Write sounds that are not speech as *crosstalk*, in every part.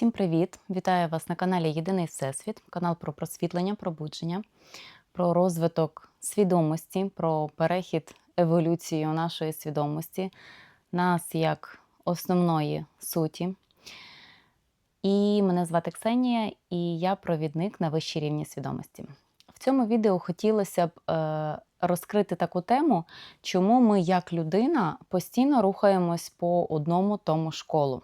Всім привіт! Вітаю вас на каналі Єдиний Всесвіт, канал про просвітлення, пробудження, про розвиток свідомості, про перехід еволюцію нашої свідомості, нас як основної суті. І мене звати Ксенія, і я провідник на вищій рівні свідомості. В цьому відео хотілося б е, розкрити таку тему, чому ми, як людина, постійно рухаємось по одному тому школу.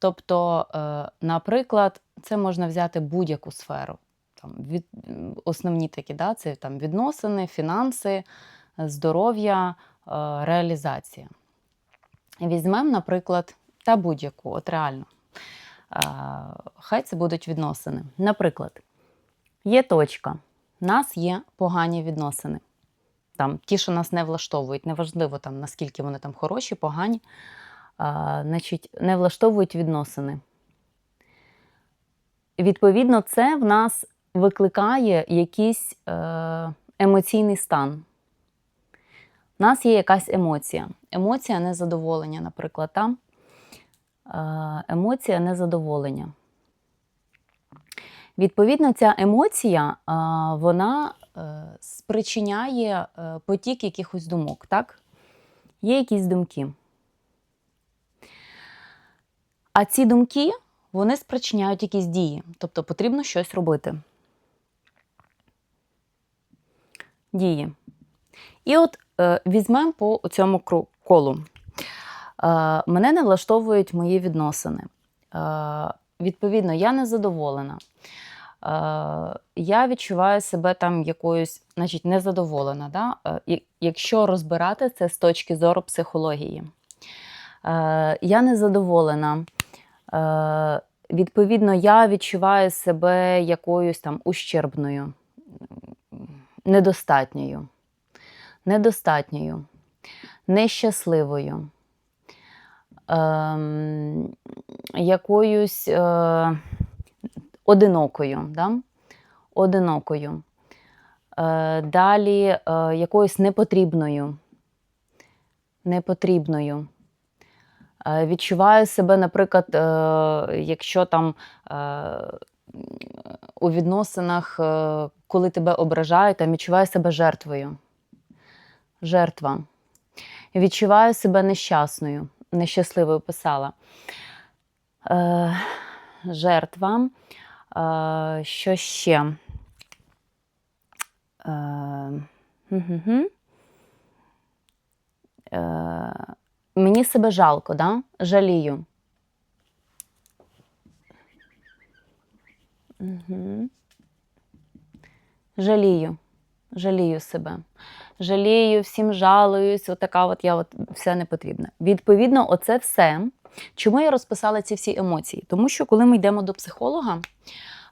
Тобто, е, наприклад, це можна взяти будь-яку сферу. Там, від, основні такі, да, це там, відносини, фінанси, здоров'я, е, реалізація. Візьмемо, наприклад, та будь-яку, от реально. Е, Хай це будуть відносини. Наприклад, є точка, в нас є погані відносини. Там, ті, що нас не влаштовують, неважливо, там, наскільки вони там хороші, погані значить, не влаштовують відносини. Відповідно, це в нас викликає якийсь е, емоційний стан. У нас є якась емоція. Емоція незадоволення, наприклад, там. Е, емоція незадоволення. Відповідно, ця емоція, е, вона спричиняє потік якихось думок. Так? Є якісь думки. А ці думки вони спричиняють якісь дії, тобто потрібно щось робити. Дії. І от е, візьмемо по цьому колу. Е, мене не влаштовують мої відносини. Е, відповідно, я незадоволена. Е, я відчуваю себе там якоюсь, значить, незадоволена. Да? Е, якщо розбирати це з точки зору психології. Е, я незадоволена. Е, відповідно, я відчуваю себе якоюсь там ущербною, недостатньою, недостатньою, нещасливою, ем, якоюсь е, одинокою. Да? одинокою. Е, далі якоюсь непотрібною. Непотрібною. Е, Відчуваю себе, наприклад, е, якщо там е, у відносинах, коли тебе ображають, там відчуваю себе жертвою. Жертва. Відчуваю себе нещасною, нещасливою писала. Жертва. Що ще? Е. Е, Мені себе жалко, да? жалію. Угу. Жалію. Жалію себе. Жалію, всім жалуюсь, отака от я от все не потрібна. Відповідно, оце все. Чому я розписала ці всі емоції? Тому що коли ми йдемо до психолога,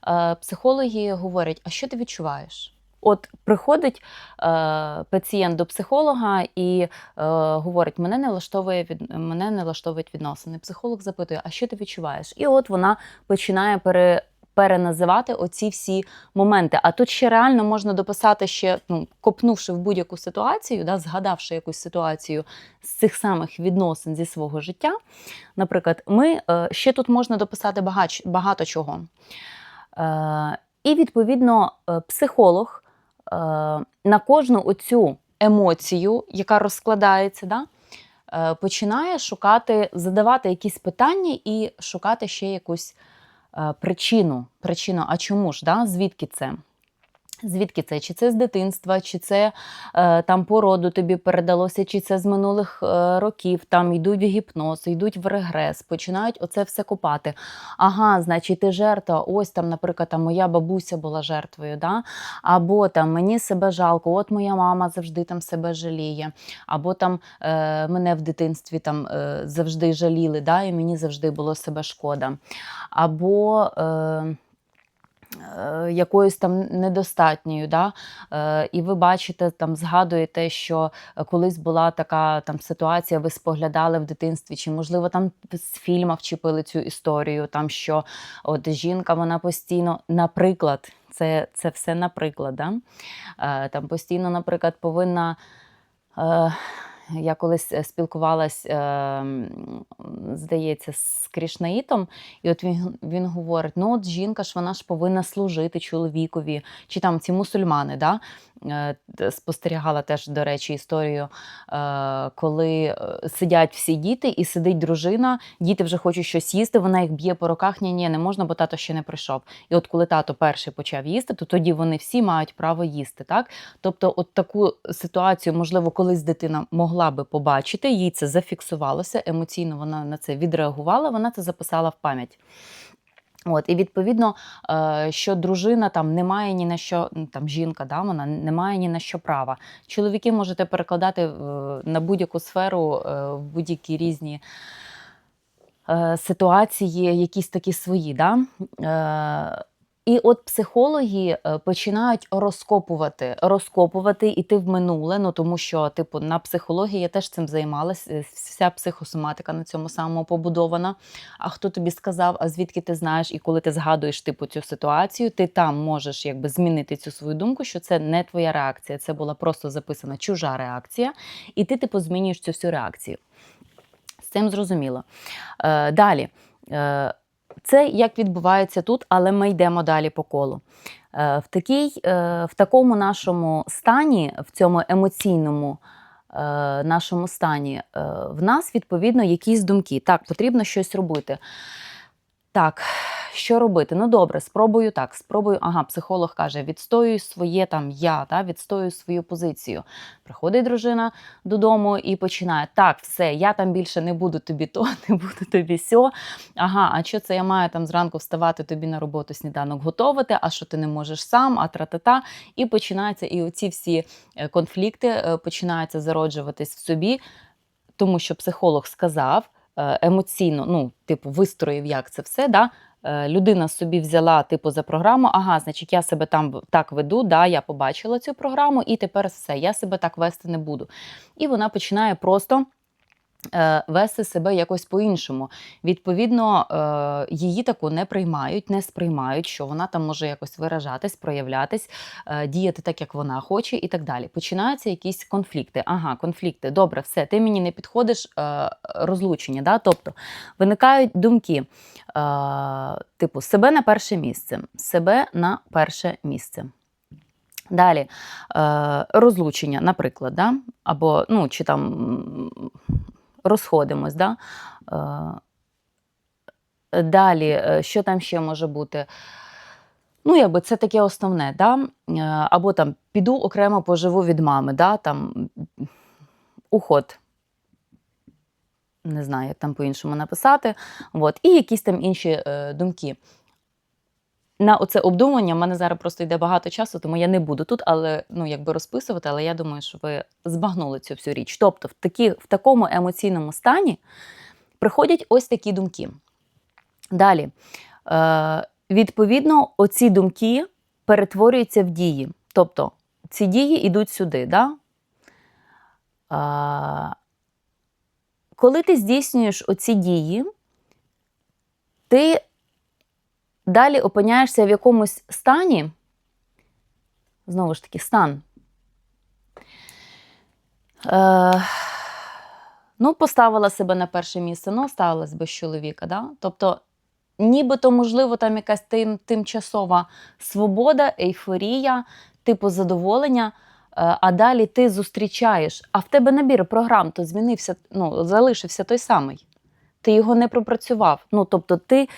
е, психологи говорять, а що ти відчуваєш? От приходить е, пацієнт до психолога і е, говорить: мене не влаштовує від мене не влаштовують відносини. Психолог запитує, а що ти відчуваєш? І от вона починає пере, переназивати оці всі моменти. А тут ще реально можна дописати ще, ну, копнувши в будь-яку ситуацію, да, згадавши якусь ситуацію з цих самих відносин зі свого життя. Наприклад, ми е, ще тут можна дописати багач, багато чого. Е, і відповідно е, психолог на кожну оцю емоцію, яка розкладається, да, е, починає шукати, задавати якісь питання і шукати ще якусь е, причину. причину. А чому ж? Да? Звідки це? Звідки це? Чи це з дитинства, чи це е, там по роду тобі передалося, чи це з минулих е, років, там йдуть в гіпноз, йдуть в регрес, починають оце все копати. Ага, значить, ти жертва. Ось там, наприклад, там моя бабуся була жертвою, да? або там мені себе жалко, от моя мама завжди там себе жаліє, або там е, мене в дитинстві там е, завжди жаліли, да? і мені завжди було себе шкода. Або. Е, якоюсь там недостатньою. Да? Е, і ви бачите, там згадуєте, що е, колись була така там ситуація, ви споглядали в дитинстві, чи можливо там з фільма вчепили цю історію, там що от жінка вона постійно, наприклад, це, це все наприклад, да? е, там постійно, наприклад, повинна. Е, я колись е, спілкувалась, е, здається, з Крішнаїтом, і от він, він говорить: ну, от жінка ж вона ж повинна служити чоловікові, чи там ці мусульмани, да? Е, спостерігала теж, до речі, історію, е, коли е, сидять всі діти, і сидить дружина, діти вже хочуть щось їсти, вона їх б'є по руках, ні, ні, не можна, бо тато ще не прийшов. І от коли тато перший почав їсти, то тоді вони всі мають право їсти. Так? Тобто, от таку ситуацію, можливо, колись дитина могла би побачити, їй це зафіксувалося, емоційно вона на це відреагувала, вона це записала в пам'ять. От, і відповідно, е, що дружина там не має ні на що, там жінка, да, вона не має ні на що права. Чоловіки можете перекладати е, на будь-яку сферу, е, в будь-які різні ситуації, якісь такі свої. Да? І от психологи е, починають розкопувати, розкопувати, іти в минуле. Ну тому що, типу, на психології я теж цим займалась. е, Вся психосоматика на цьому самому побудована. А хто тобі сказав, а звідки ти знаєш, і коли ти згадуєш типу цю ситуацію, ти там можеш якби змінити цю свою думку, що це не твоя реакція, це була просто записана чужа реакція, і ти типу змінюєш цю всю реакцію. З цим зрозуміло. Е, далі. Це як відбувається тут, але ми йдемо далі по колу. Е, в, такій, е, в такому нашому стані, в цьому емоційному е, нашому стані, в нас відповідно якісь думки. Так, потрібно щось робити. Так, що робити? Ну добре, спробую так. Спробую. Ага, психолог каже: відстоюй своє там я, та, відстоюю свою позицію. Приходить дружина додому і починає: так, все, я там більше не буду тобі то, *laughs* не буду тобі сьо. Ага, а що це я маю там зранку вставати тобі на роботу сніданок готувати, а що ти не можеш сам, а тра-та-та. І починаються і оці всі е, конфлікти е, починаються зароджуватись в собі, тому що психолог сказав е, емоційно, ну, типу, вистроїв, як це все. Да? Е, Людина собі взяла типу за програму, ага, значить, я себе там так веду, да, я побачила цю програму, і тепер все, я себе так вести не буду. І вона починає просто вести себе якось по-іншому. Відповідно, е, її таку не приймають, не сприймають, що вона там може якось виражатись, проявлятись, е, діяти так, як вона хоче, і так далі. Починаються якісь конфлікти. Ага, конфлікти. Добре, все, ти мені не підходиш, е, розлучення. Да? Тобто виникають думки, е, типу, себе на перше місце, себе на перше місце. Далі е, розлучення, наприклад, да? або ну, чи там розходимось. Да? Е, далі, е, що там ще може бути? Ну, якби це таке основне, да? Е, або там піду окремо поживу від мами, да? там уход. Не знаю, як там по-іншому написати. От. І якісь там інші е, думки. На оце обдумання в мене зараз просто йде багато часу, тому я не буду тут, але ну якби розписувати, але я думаю, що ви збагнули цю всю річ. Тобто, в, такі, в такому емоційному стані приходять ось такі думки. Далі, е, відповідно, оці думки перетворюються в дії. Тобто, ці дії йдуть сюди. Да? Е, коли ти здійснюєш оці дії, ти далі опиняєшся в якомусь стані, знову ж таки, стан. Е, ну, поставила себе на перше місце, ну, осталась без чоловіка. Да? Тобто, нібито, можливо, там якась тим, тимчасова свобода, ейфорія, типу задоволення. е, А далі ти зустрічаєш, а в тебе набір програм то змінився, ну, залишився той самий. Ти його не пропрацював. Ну, тобто, ти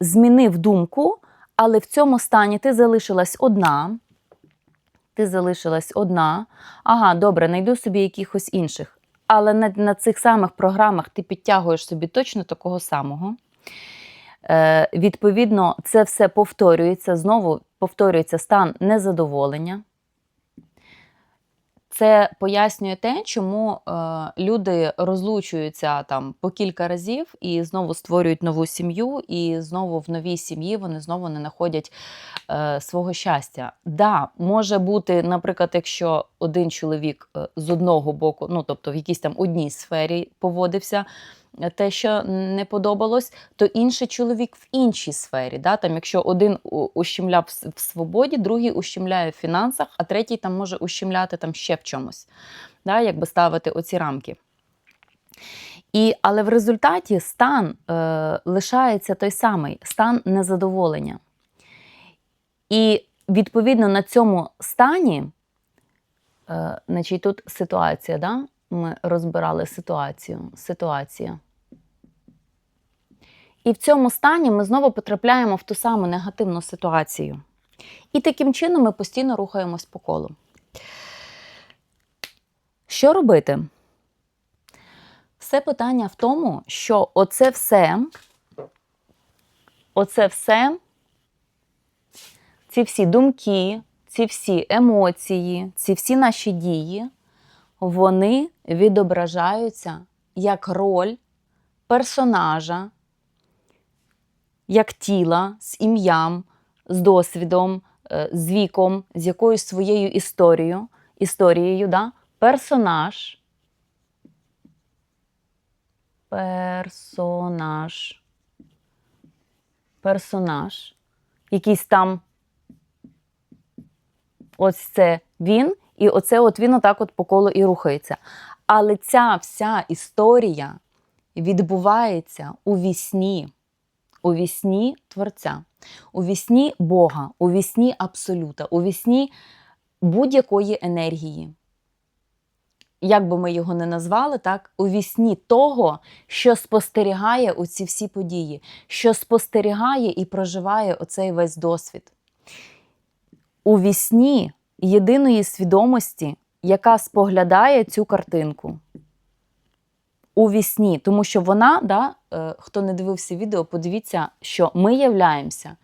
змінив думку, але в цьому стані ти залишилась одна. Ти залишилась одна. Ага, добре, знайду собі якихось інших. Але на, на цих самих програмах ти підтягуєш собі точно такого самого. Е, відповідно, це все повторюється. Знову повторюється стан незадоволення. Це пояснює те, чому е, люди розлучуються там по кілька разів і знову створюють нову сім'ю, і знову в новій сім'ї вони знову не знаходять е, свого щастя. Да, може бути, наприклад, якщо один чоловік е, з одного боку, ну тобто в якійсь там одній сфері поводився те, що не подобалось, то інший чоловік в іншій сфері. Да? Там, якщо один ущемляв в свободі, другий ущемляє в фінансах, а третій там може ущемляти там ще в чомусь, да? якби ставити оці рамки. І, але в результаті стан е, лишається той самий стан незадоволення. І відповідно на цьому стані, е, значить, тут ситуація, да? Ми розбирали ситуацію. Ситуація. І в цьому стані ми знову потрапляємо в ту саму негативну ситуацію. І таким чином ми постійно рухаємось по колу. Що робити? Все питання в тому, що оце все, оце все, ці всі думки, ці всі емоції, ці всі наші дії, вони відображаються як роль персонажа, як тіла з ім'ям, з досвідом, е, з віком, з якоюсь своєю історією, історією, да? персонаж. Персонаж. Персонаж. Якийсь там. Ось це він, і оце от він отак от по колу і рухається. Але ця вся історія відбувається у вісні, у вісні Творця, у вісні Бога, у вісні Абсолюта, у вісні будь-якої енергії. Як би ми його не назвали, так, у вісні того, що спостерігає оці всі події, що спостерігає і проживає оцей весь досвід. У вісні єдиної свідомості, яка споглядає цю картинку. У вісні, тому що вона, да, е, хто не дивився відео, подивіться, що ми являємося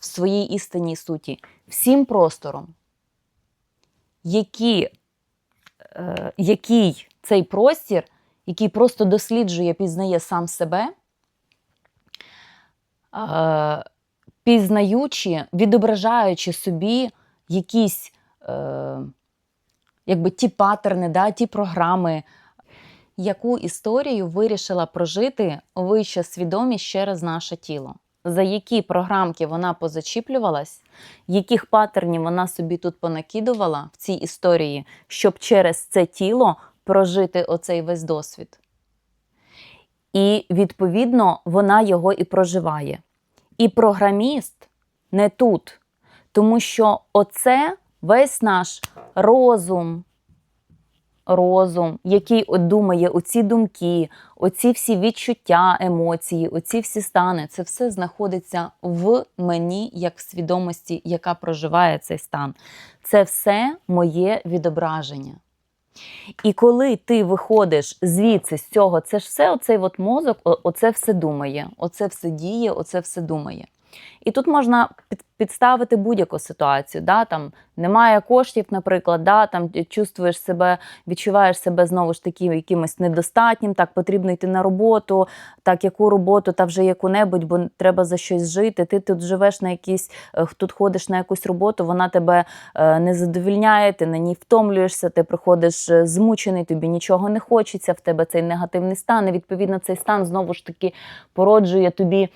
в своїй істинній суті всім простором, які, е, який цей простір, який просто досліджує, пізнає сам себе, е, пізнаючи, відображаючи собі якісь е, якби ті паттерни, да, ті програми, яку історію вирішила прожити вища свідомість через наше тіло. За які програмки вона позачіплювалась, яких паттернів вона собі тут понакидувала в цій історії, щоб через це тіло прожити оцей весь досвід. І, відповідно, вона його і проживає. І програміст не тут, тому що оце весь наш розум, розум, який от думає оці думки, оці всі відчуття, емоції, оці всі стани, це все знаходиться в мені як в свідомості, яка проживає цей стан. Це все моє відображення. І коли ти виходиш звідси з цього, це ж все оцей от мозок, оце все думає, оце все діє, оце все думає. І тут можна під- підставити будь-яку ситуацію. Да? Там немає коштів, наприклад, да? там чувствуєш себе, відчуваєш себе знову ж таки якимось недостатнім, так потрібно йти на роботу, так яку роботу, та вже яку-небудь, бо треба за щось жити. Ти тут живеш на якійсь, е, тут ходиш на якусь роботу, вона тебе е, не задовільняє, ти на ній втомлюєшся, ти приходиш е, змучений, тобі нічого не хочеться, в тебе цей негативний стан. І відповідно цей стан знову ж таки породжує тобі.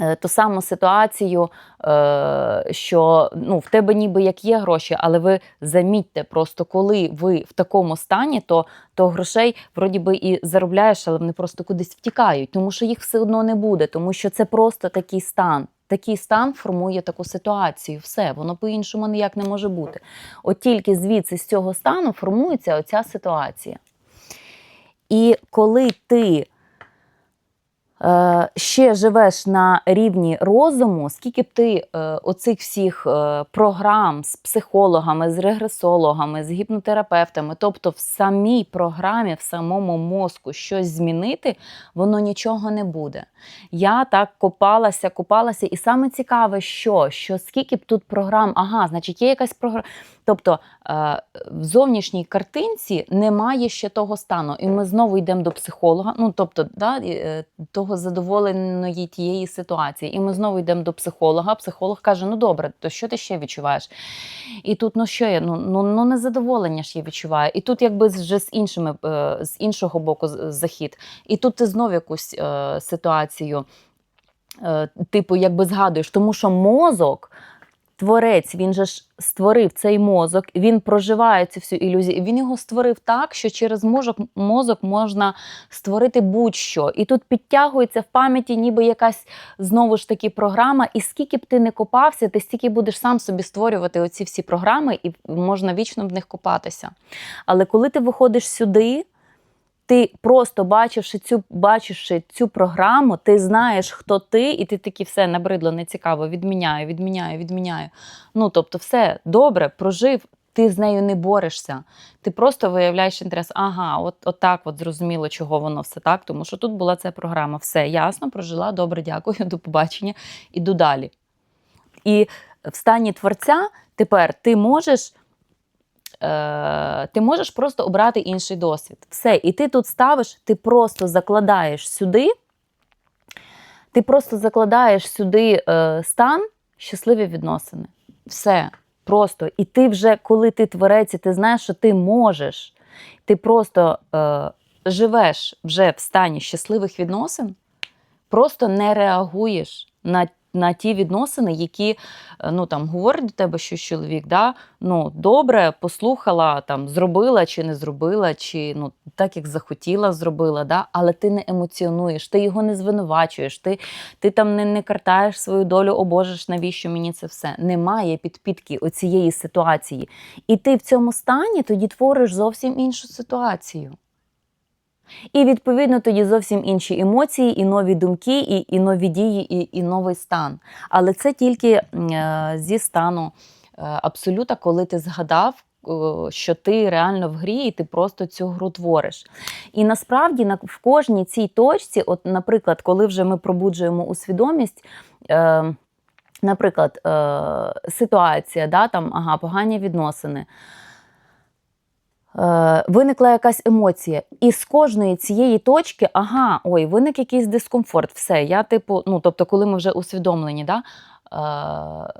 Е, Ту саму ситуацію, е, що ну, в тебе ніби як є гроші, але ви замітьте, просто коли ви в такому стані, то, то грошей вроді би і заробляєш, але вони просто кудись втікають, тому що їх все одно не буде, тому що це просто такий стан. Такий стан формує таку ситуацію. Все, воно по-іншому ніяк не може бути. От тільки звідси з цього стану формується оця ситуація. І коли ти ще живеш на рівні розуму, скільки б ти е, оцих всіх е, програм з психологами, з регресологами, з гіпнотерапевтами, тобто в самій програмі, в самому мозку щось змінити, воно нічого не буде. Я так копалася, копалася, і саме цікаве, що, що скільки б тут програм, ага, значить, є якась програма. Тобто е, в зовнішній картинці немає ще того стану, і ми знову йдемо до психолога. Ну тобто, да, е, того того задоволеної тієї ситуації. І ми знову йдемо до психолога. Психолог каже: Ну добре, то що ти ще відчуваєш? І тут ну що я? Ну ну, ну незадоволення ж я відчуваю. І тут, якби вже з іншими е, з іншого боку захід. І тут ти знов якусь е, ситуацію, е, типу, якби згадуєш, тому що мозок. Творець, він же ж створив цей мозок, він проживає цю всю ілюзію. Він його створив так, що через мозок, мозок можна створити будь-що. І тут підтягується в пам'яті, ніби якась знову ж таки програма. І скільки б ти не копався, ти стільки будеш сам собі створювати оці всі програми, і можна вічно в них копатися. Але коли ти виходиш сюди, ти просто бачивши цю, бачивши цю програму, ти знаєш, хто ти, і ти такий все набридло, не цікаво, відміняю, відміняю, відміняю. Ну тобто, все добре, прожив. Ти з нею не борешся. Ти просто виявляєш інтерес. Ага, от, от так от зрозуміло, чого воно все так, тому що тут була ця програма. Все ясно, прожила, добре, дякую, *laughs* до побачення, іду далі. І в стані творця тепер ти можеш е, ти можеш просто обрати інший досвід. Все, і ти тут ставиш, ти просто закладаєш сюди, ти просто закладаєш сюди е, стан щасливі відносини. Все. Просто. І ти вже, коли ти творець, і ти знаєш, що ти можеш, ти просто е, живеш вже в стані щасливих відносин, просто не реагуєш на, на ті відносини, які е, ну, там, говорить до тебе щось чоловік, да? ну, добре, послухала, там, зробила чи не зробила, чи ну, так, як захотіла, зробила, да? але ти не емоціонуєш, ти його не звинувачуєш, ти, ти там не, не картаєш свою долю, о Боже ж, навіщо мені це все? Немає підпітки оцієї ситуації. І ти в цьому стані тоді твориш зовсім іншу ситуацію. І відповідно тоді зовсім інші емоції, і нові думки, і, і нові дії, і, і новий стан. Але це тільки е, зі стану е, абсолюта, коли ти згадав, е, що ти реально в грі, і ти просто цю гру твориш. І насправді на, в кожній цій точці, от, наприклад, коли вже ми пробуджуємо у свідомість. Е, Наприклад, е, ситуація, да, там, ага, погані відносини. Е, виникла якась емоція, і з кожної цієї точки, ага, ой, виник якийсь дискомфорт. Все, я типу, ну тобто, коли ми вже усвідомлені, да, е,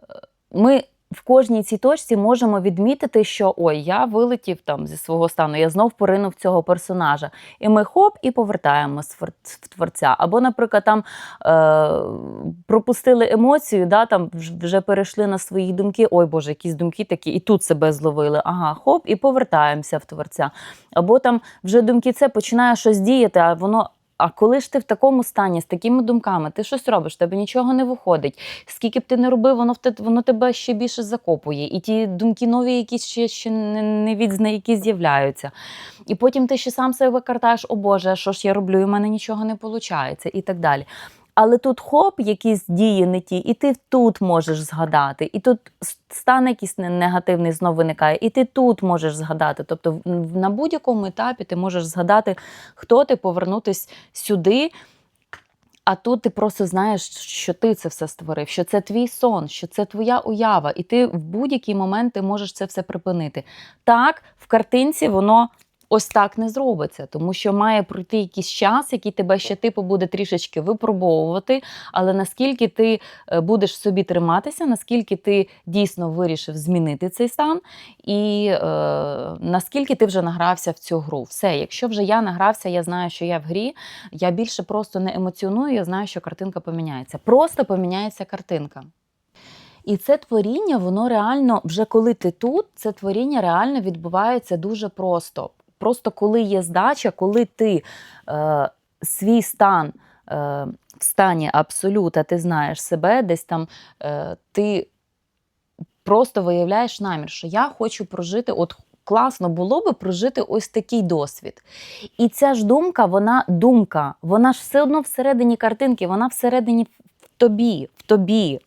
ми в кожній цій точці можемо відмітити, що ой, я вилетів там зі свого стану, я знов поринув цього персонажа. І ми хоп, і повертаємось в творця. Або, наприклад, там е, пропустили емоцію, да, там вже перейшли на свої думки. Ой, Боже, якісь думки такі, і тут себе зловили. Ага, хоп, і повертаємося в творця. Або там вже думки це починає щось діяти, а воно. А коли ж ти в такому стані, з такими думками, ти щось робиш, тебе нічого не виходить. Скільки б ти не робив, воно в те, воно тебе ще більше закопує. І ті думки нові, які ще, ще не, не відзна, які з'являються. І потім ти ще сам себе картаєш, о Боже, що ж я роблю, і в мене нічого не виходить, і так далі. Але тут хоп, якісь дії не ті, і ти тут можеш згадати, і тут стан якийсь не- негативний знов виникає, і ти тут можеш згадати. Тобто на будь-якому етапі ти можеш згадати, хто ти, повернутись сюди. А тут ти просто знаєш, що ти це все створив, що це твій сон, що це твоя уява, і ти в будь-який момент ти можеш це все припинити. Так, в картинці воно ось так не зробиться, тому що має пройти якийсь час, який тебе ще типу буде трішечки випробовувати. Але наскільки ти е, будеш собі триматися, наскільки ти дійсно вирішив змінити цей стан, і е, наскільки ти вже награвся в цю гру. Все, якщо вже я награвся, я знаю, що я в грі, я більше просто не емоціоную, я знаю, що картинка поміняється. Просто поміняється картинка. І це творіння, воно реально, вже коли ти тут, це творіння реально відбувається дуже просто. Просто коли є здача, коли ти е, свій стан е, в стані абсолюта, ти знаєш себе, десь там е, ти просто виявляєш намір, що я хочу прожити, от класно було би прожити ось такий досвід. І ця ж думка, вона думка, вона ж все одно всередині картинки, вона всередині в тобі, в тобі.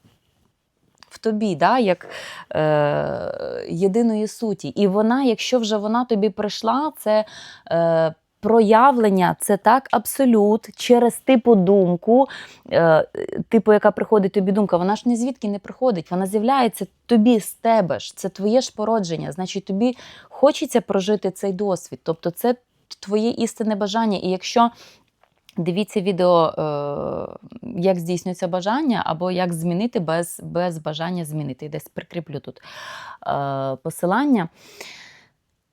В тобі, да, як е, єдиної суті. І вона, якщо вже вона тобі прийшла, це е, проявлення, це так абсолют через типу думку, е, типу, яка приходить тобі думка, вона ж ні звідки не приходить, вона з'являється тобі з тебе ж, це твоє ж породження. Значить, тобі хочеться прожити цей досвід. Тобто, це твоє істинне бажання. І якщо Дивіться відео, е, як здійснюється бажання, або як змінити без, без бажання змінити. Десь прикріплю тут е, посилання.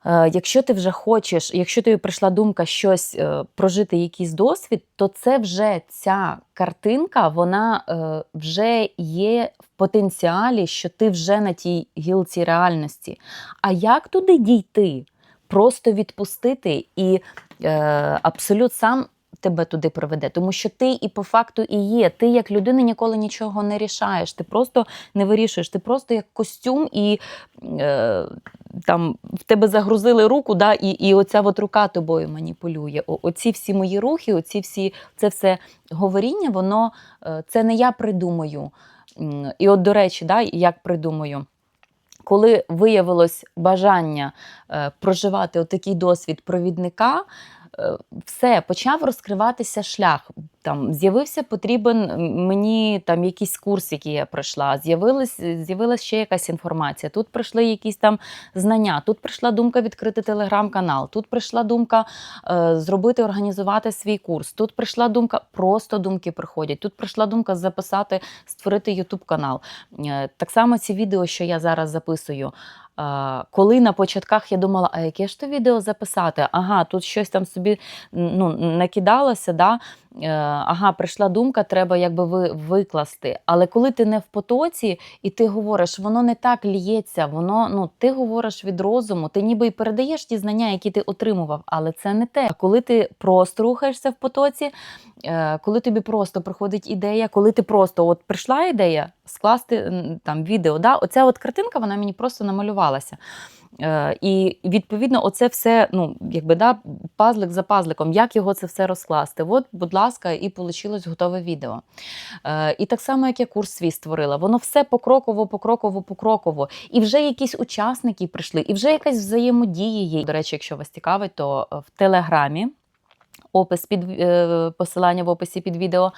Е, Якщо ти вже хочеш, якщо тобі прийшла думка щось прожити якийсь досвід, то це вже ця картинка, вона вже є в потенціалі, що ти вже на тій гілці реальності. А як туди дійти? Просто відпустити і абсолют сам тебе туди приведе, тому що ти і по факту і є. Ти як людина ніколи нічого не рішаєш. Ти просто не вирішуєш. Ти просто як костюм, і е, там в тебе загрузили руку, да, і, і оця от рука тобою маніпулює. О, оці всі мої рухи, оці всі це все говоріння, воно е, це не я придумаю. І от, до речі, да, як придумаю. Коли виявилось бажання е, проживати отакий досвід провідника, все, почав розкриватися шлях. Там з'явився потрібен мені там якийсь курс, який я пройшла. З'явилась, з'явилась ще якась інформація. Тут прийшли якісь там знання. Тут прийшла думка відкрити телеграм-канал. Тут прийшла думка е, зробити, організувати свій курс. Тут прийшла думка, просто думки приходять. Тут прийшла думка записати, створити Ютуб канал. Е, так само ці відео, що я зараз записую. Коли на початках я думала, а яке ж то відео записати? Ага, тут щось там собі ну, накидалося, да? Е, ага, прийшла думка, треба якби ви, викласти. Але коли ти не в потоці і ти говориш, воно не так лється, воно ну ти говориш від розуму, ти ніби й передаєш ті знання, які ти отримував, але це не те. А коли ти просто рухаєшся в потоці, е, коли тобі просто приходить ідея, коли ти просто от прийшла ідея скласти там відео, да, оця от картинка вона мені просто намалювалася. Е, і відповідно, оце все, ну якби да, пазлик за пазликом, як його це все розкласти. От, будь ласка, і вийшло готове відео. Е, і так само, як я курс свій створила, воно все покроково, покроково, покроково. І вже якісь учасники прийшли, і вже якась взаємодія є. До речі, якщо вас цікавить, то е, в Телеграмі. Опис під е, посилання в описі під відео.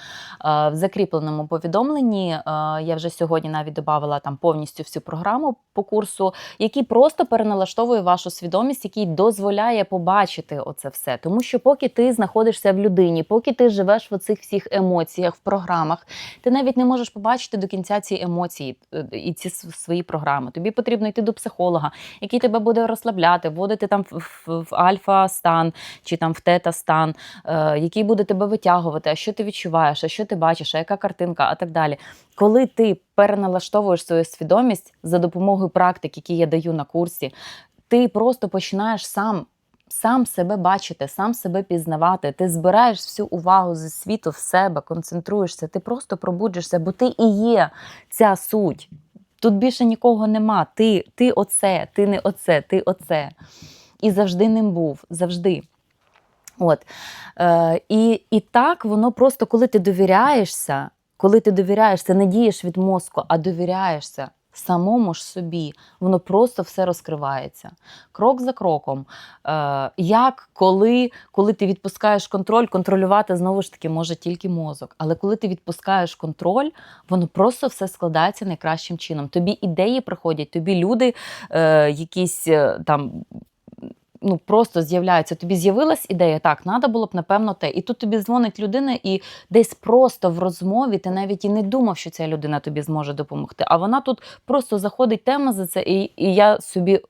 Е, В закріпленому повідомленні е, я вже сьогодні навіть додавала там повністю всю програму по курсу, який просто переналаштовує вашу свідомість, який дозволяє побачити оце все. Тому що поки ти знаходишся в людині, поки ти живеш в оцих всіх емоціях, в програмах, ти навіть не можеш побачити до кінця ці емоції і ці свої програми. Тобі потрібно йти до психолога, який тебе буде розслабляти, вводити там в, в альфа-стан чи там в тета-стан, е, який буде тебе витягувати, а що ти відчуваєш, а що ти бачиш, а яка картинка, а так далі. Коли ти переналаштовуєш свою свідомість за допомогою практик, які я даю на курсі, ти просто починаєш сам. Сам себе бачити, сам себе пізнавати, ти збираєш всю увагу зі світу в себе, концентруєшся, ти просто пробуджишся, бо ти і є ця суть. Тут більше нікого нема. Ти, ти оце, ти не оце, ти оце. І завжди ним був, завжди. От. Е, і, і так воно просто, коли ти довіряєшся, коли ти довіряєшся, не дієш від мозку, а довіряєшся самому ж собі, воно просто все розкривається. Крок за кроком. Е, як, коли, коли ти відпускаєш контроль, контролювати знову ж таки може тільки мозок. Але коли ти відпускаєш контроль, воно просто все складається найкращим чином. Тобі ідеї приходять, тобі люди е, якісь е, там ну просто з'являються. Тобі з'явилась ідея, так, треба було б напевно те. І тут тобі дзвонить людина, і десь просто в розмові ти навіть і не думав, що ця людина тобі зможе допомогти. А вона тут просто заходить тема за це, і, і я собі.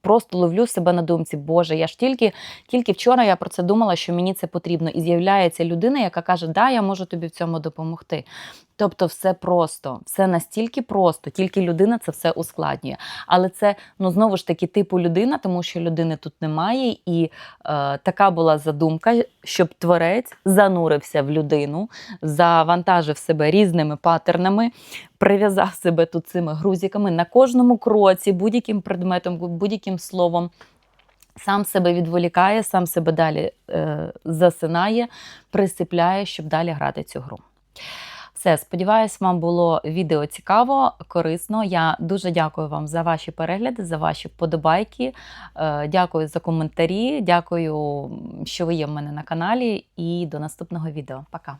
Просто ловлю себе на думці, Боже, я ж тільки, тільки вчора я про це думала, що мені це потрібно. І з'являється людина, яка каже, да, я можу тобі в цьому допомогти. Тобто, все просто, все настільки просто, тільки людина це все ускладнює. Але це ну знову ж таки типу людина, тому що людини тут немає, і е, така була задумка, щоб творець занурився в людину, завантажив себе різними паттернами, прив'язав себе тут цими грузиками на кожному кроці, будь-яким предметом, будь-яким словом. Сам себе відволікає, сам себе далі е, засинає, присипляє, щоб далі грати цю гру. Все, сподіваюсь, вам було відео цікаво, корисно. Я дуже дякую вам за ваші перегляди, за ваші вподобайки. Е, Дякую за коментарі. Дякую, що ви є в мене на каналі. І до наступного відео. Пока.